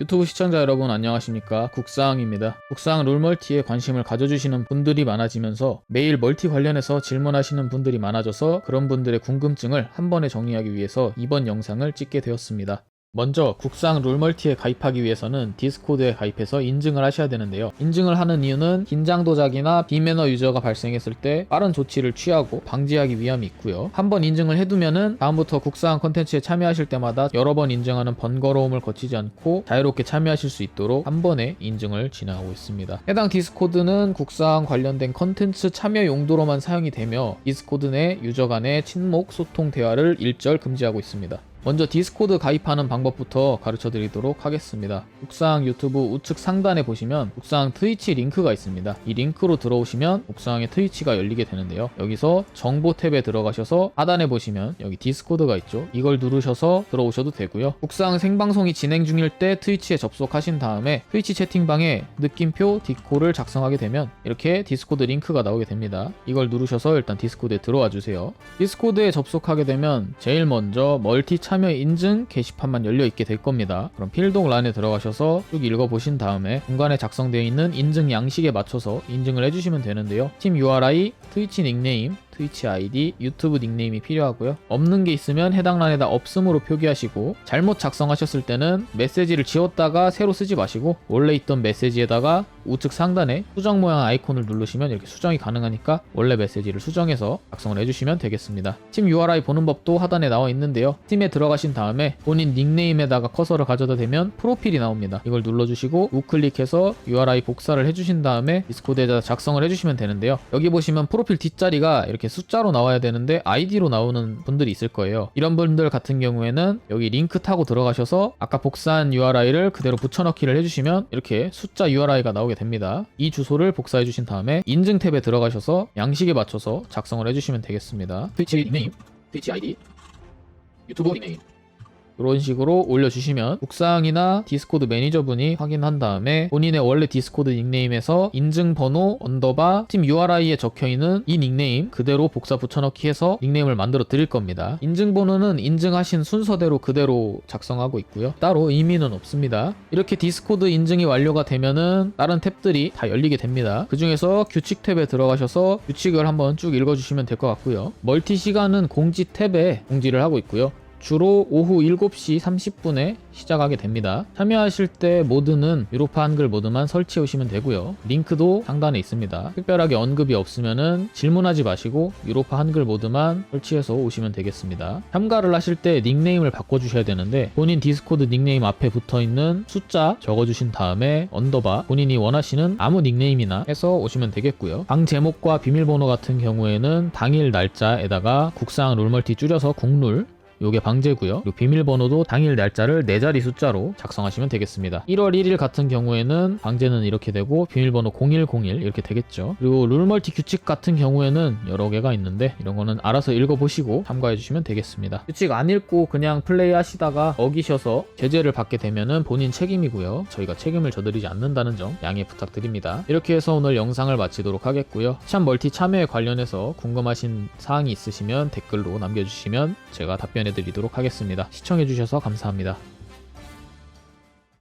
유튜브 시청자 여러분 안녕하십니까 국사항입니다. 국사항 롤멀티에 관심을 가져주시는 분들이 많아지면서 매일 멀티 관련해서 질문하시는 분들이 많아져서 그런 분들의 궁금증을 한 번에 정리하기 위해서 이번 영상을 찍게 되었습니다. 먼저 국상 롤멀티에 가입하기 위해서는 디스코드에 가입해서 인증을 하셔야 되는데요. 인증을 하는 이유는 긴장 도작이나 비매너 유저가 발생했을 때 빠른 조치를 취하고 방지하기 위함이 있고요. 한번 인증을 해두면은 다음부터 국상 컨텐츠에 참여하실 때마다 여러 번 인증하는 번거로움을 거치지 않고 자유롭게 참여하실 수 있도록 한 번에 인증을 진행하고 있습니다. 해당 디스코드는 국상 관련된 컨텐츠 참여 용도로만 사용이 되며 디스코드 내 유저 간의 친목, 소통, 대화를 일절 금지하고 있습니다. 먼저 디스코드 가입하는 방법부터 가르쳐 드리도록 하겠습니다. 옥상 유튜브 우측 상단에 보시면 옥상 트위치 링크가 있습니다. 이 링크로 들어오시면 옥상의 트위치가 열리게 되는데요. 여기서 정보 탭에 들어가셔서 하단에 보시면 여기 디스코드가 있죠. 이걸 누르셔서 들어오셔도 되고요. 옥상 생방송이 진행 중일 때 트위치에 접속하신 다음에 트위치 채팅방에 느낌표 디코를 작성하게 되면 이렇게 디스코드 링크가 나오게 됩니다. 이걸 누르셔서 일단 디스코드에 들어와 주세요. 디스코드에 접속하게 되면 제일 먼저 멀티 참여 인증 게시판만 열려 있게 될 겁니다. 그럼 필독 란에 들어가셔서 쭉 읽어보신 다음에 중간에 작성되어 있는 인증 양식에 맞춰서 인증을 해주시면 되는데요. 팀 URI, 트위치 닉네임, 트위치 아이디, 유튜브 닉네임이 필요하고요. 없는 게 있으면 해당 란에다 없음으로 표기하시고 잘못 작성하셨을 때는 메시지를 지웠다가 새로 쓰지 마시고 원래 있던 메시지에다가 우측 상단에 수정 모양 아이콘을 누르시면 이렇게 수정이 가능하니까 원래 메시지를 수정해서 작성을 해주시면 되겠습니다. 팀 URI 보는 법도 하단에 나와 있는데요. 팀에 들어가신 다음에 본인 닉네임에다가 커서를 가져다 대면 프로필이 나옵니다. 이걸 눌러주시고 우클릭해서 URI 복사를 해주신 다음에 디스코드에다 작성을 해주시면 되는데요. 여기 보시면 프로필 뒷자리가 이렇게 숫자로 나와야 되는데 아이디로 나오는 분들이 있을 거예요. 이런 분들 같은 경우에는 여기 링크 타고 들어가셔서 아까 복사한 URI를 그대로 붙여넣기를 해주시면 이렇게 숫자 URI가 나오게 됩니다. 이 주소를 복사해 주신 다음에 인증 탭에 들어가셔서 양식에 맞춰서 작성을 해주시면 되겠습니다. 트위치 닉네임, 트위치 아이디, 유튜브 닉네임 이런 식으로 올려주시면 국상이나 디스코드 매니저분이 확인한 다음에 본인의 원래 디스코드 닉네임에서 인증번호 언더바 팀 URI에 적혀있는 이 닉네임 그대로 복사 붙여넣기 해서 닉네임을 만들어 드릴 겁니다. 인증번호는 인증하신 순서대로 그대로 작성하고 있고요. 따로 의미는 없습니다. 이렇게 디스코드 인증이 완료가 되면은 다른 탭들이 다 열리게 됩니다. 그 중에서 규칙 탭에 들어가셔서 규칙을 한번 쭉 읽어주시면 될 것 같고요. 멀티 시간은 공지 탭에 공지를 하고 있고요. 주로 오후 7시 30분에 시작하게 됩니다. 참여하실 때 모드는 유로파 한글 모드만 설치해 오시면 되고요. 링크도 상단에 있습니다. 특별하게 언급이 없으면은 질문하지 마시고 유로파 한글 모드만 설치해서 오시면 되겠습니다. 참가를 하실 때 닉네임을 바꿔주셔야 되는데 본인 디스코드 닉네임 앞에 붙어 있는 숫자 적어주신 다음에 언더바 본인이 원하시는 아무 닉네임이나 해서 오시면 되겠고요. 방 제목과 비밀번호 같은 경우에는 당일 날짜에다가 국상 롤멀티 줄여서 국룰 요게 방제고요. 그리고 비밀번호도 당일 날짜를 4자리 숫자로 작성하시면 되겠습니다. 1월 1일 같은 경우에는 방제는 이렇게 되고 비밀번호 0101 이렇게 되겠죠. 그리고 룰멀티 규칙 같은 경우에는 여러 개가 있는데 이런 거는 알아서 읽어보시고 참가해 주시면 되겠습니다. 규칙 안 읽고 그냥 플레이 하시다가 어기셔서 제재를 받게 되면은 본인 책임이고요. 저희가 책임을 져드리지 않는다는 점 양해 부탁드립니다. 이렇게 해서 오늘 영상을 마치도록 하겠고요. 참 멀티 참여에 관련해서 궁금하신 사항이 있으시면 댓글로 남겨주시면 제가 답변 해 드리도록 하겠습니다. 시청해주셔서 감사합니다.